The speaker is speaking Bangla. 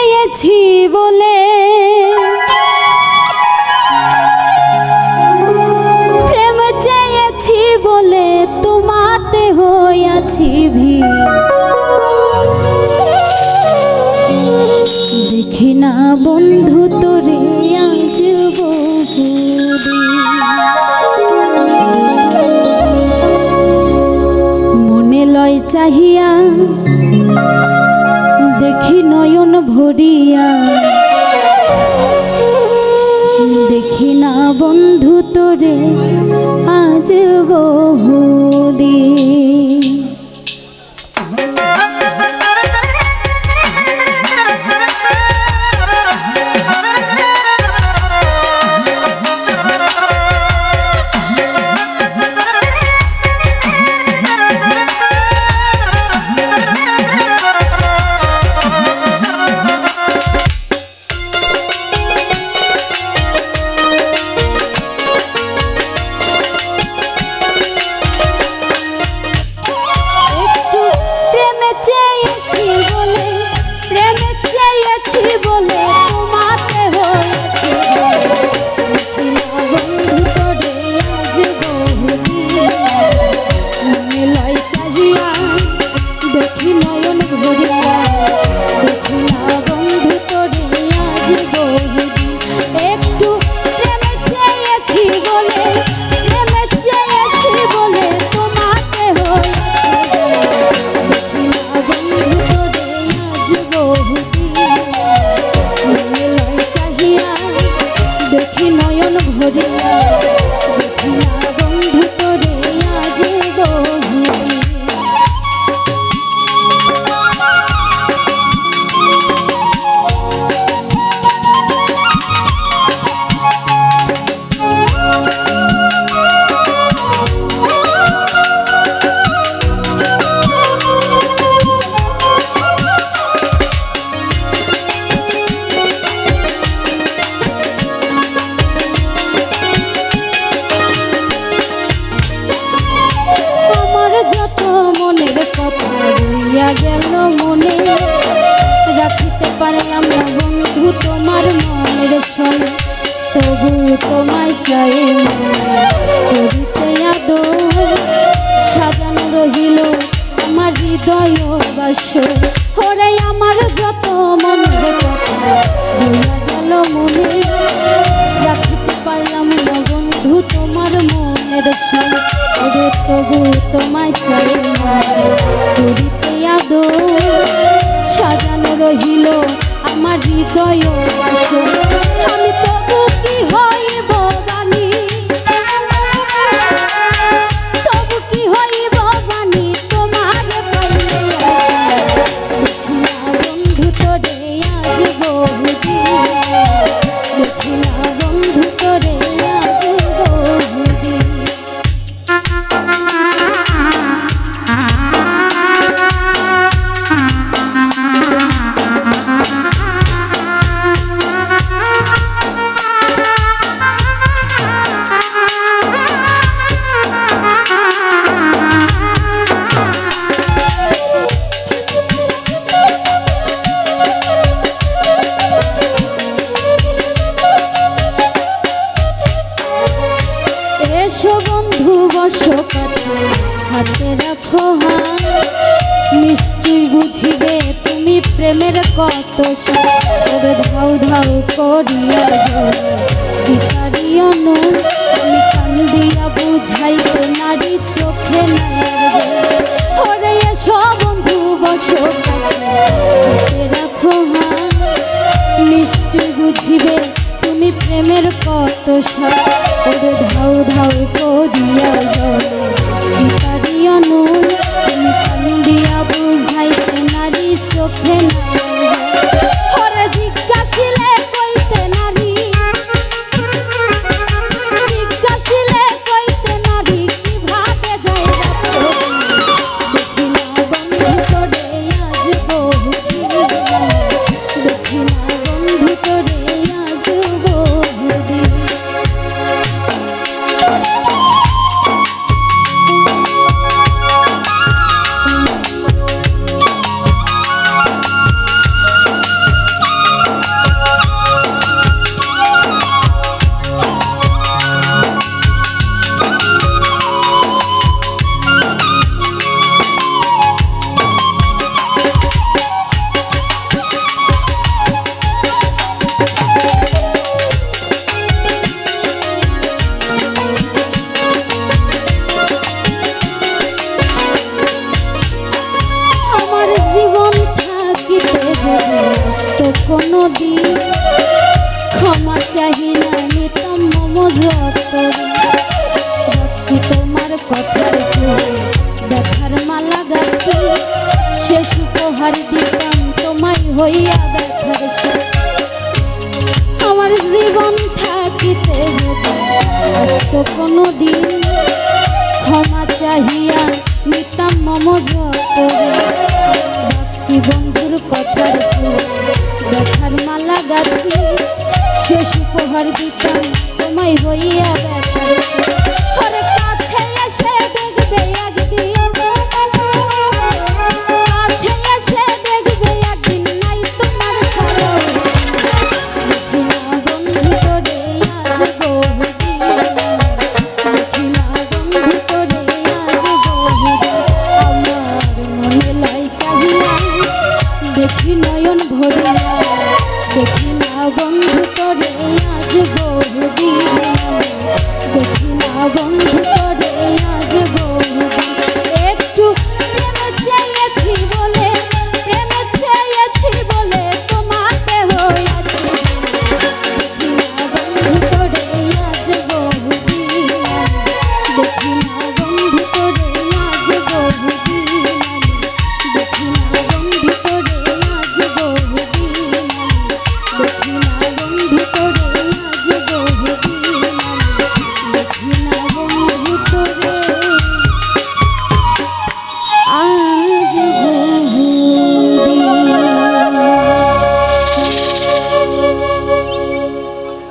চেয়েছি বলে। প্রেম চেয়েছি বলে তোমাতে হইয়াছি ভি। দেখি না বন্ধু তোরে দেখি নয়ন ভরিয়া। দেখি না বন্ধু তোরে আজ বহুদিন মনের তবু তোমায় চাই মনে করিতে আদর, সাজানো রহিল আমার হৃদয় বাস ওরে আমার যত রইয়া গেল মনে। রাখিতে পারলাম না বন্ধু তোমার মনের সনে ওরে তবু তোমায় চাই মনে করিতে আদর, সাজানো রহিল আমার হৃদয় বাসর আমি তবু কি হইব হাতে রাখো হাত। নিশ্চয়ই বুঝিবে তুমি প্রেমের কত। তবে ধাউ ধাউ করিয়া জলে চিকারিও নয় আমি কান্দিয়া বুঝাইতে নারী চোখে। ওরে এসো বন্ধু, বসো হাতে রাখো নিশ্চয় বুঝিবে তুমি প্রেমের কত স্বাদ ওরে ধাউ ধাউ করিয়া জলে চিকারিয়া নুন তুমি কান্দিয়া বুঝাইতে নারী চোখে হরে ক্ষমা চাহি না নিতম মম যতরে রাখছি তোমার কথার দেখার মালা গাছি শেষ উপহার দিতাম তোমায় হইয়া ব্যথার। আমার জীবন থাকিতে আসতো কোনো দিন ক্ষমা চাহিয়া নিতাম মম যতরে রাখছি বন্ধুর কথার উপহার দিতাম তোমায় হইয়া ব্যথার বন্ধু